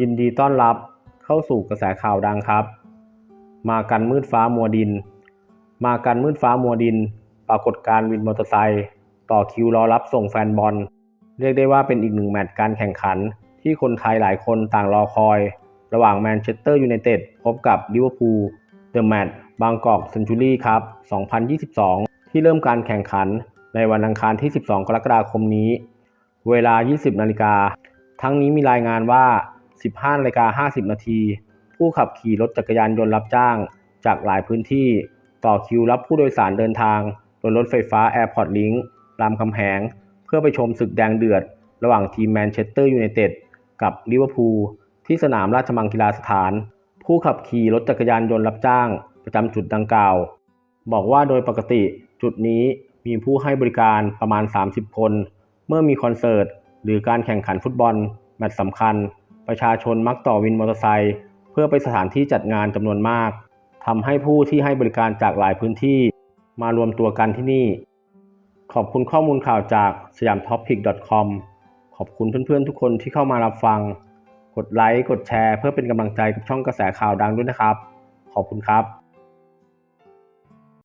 ยินดีต้อนรับเข้าสู่กระแสข่าวดังครับ มากันมืดฟ้ามัวดิน มากันมืดฟ้ามัวดิน ปรากฏการณ์วินมอเตอร์ไซค์ต่อคิวรอรับส่งแฟนบอล เรียกได้ว่าเป็นอีกหนึ่งแมตช์การแข่งขัน ที่คนไทยหลายคนต่างรอคอย ระหว่างแมนเชสเตอร์ยูไนเต็ดพบกับลิเวอร์พูลเดอะแมตช์บางกอกเซนจูรี่ครับ 2022 ที่เริ่มการแข่งขันในวันอังคารที่ 12 กรกฎาคมนี้ เวลา 20 นาฬิกา ทั้งนี้มีรายงานว่า 15นาฬิกา50 นาที ผู้ขับขี่รถจักรยานยนต์รับจ้าง จากหลายพื้นที่ ต่อคิวรับผู้โดยสารเดินทางบนรถไฟฟ้า Airport Link รามคำแหง เพื่อไปชมศึกแดงเดือด ระหว่างทีมแมนเชสเตอร์ยูไนเต็ดกับลิเวอร์พูลที่สนามราชมังคลาสถาน ผู้ขับขี่รถจักรยานยนต์รับจ้าง ประจำจุดดังกล่าว บอกว่าโดยปกติจุดนี้มีผู้ให้บริการประมาณ 30 คน เมื่อมีคอนเสิร์ต หรือการแข่งขันฟุตบอล แมตช์สำคัญ ประชาชนมักต่อวินมอเตอร์ไซค์เพื่อไปสถานที่จัดงานจำนวนมากทำให้ผู้ที่ให้บริการจากหลายพื้นที่มารวมตัวกันที่นี่ ขอบคุณข้อมูลข่าวจากสยามท็อปพิก .com ขอบคุณเพื่อนๆทุกคนที่เข้ามารับฟัง กดไลค์ กดแชร์ เพื่อเป็นกำลังใจกับช่องกระแสข่าวดังด้วยนะครับ ขอบคุณครับ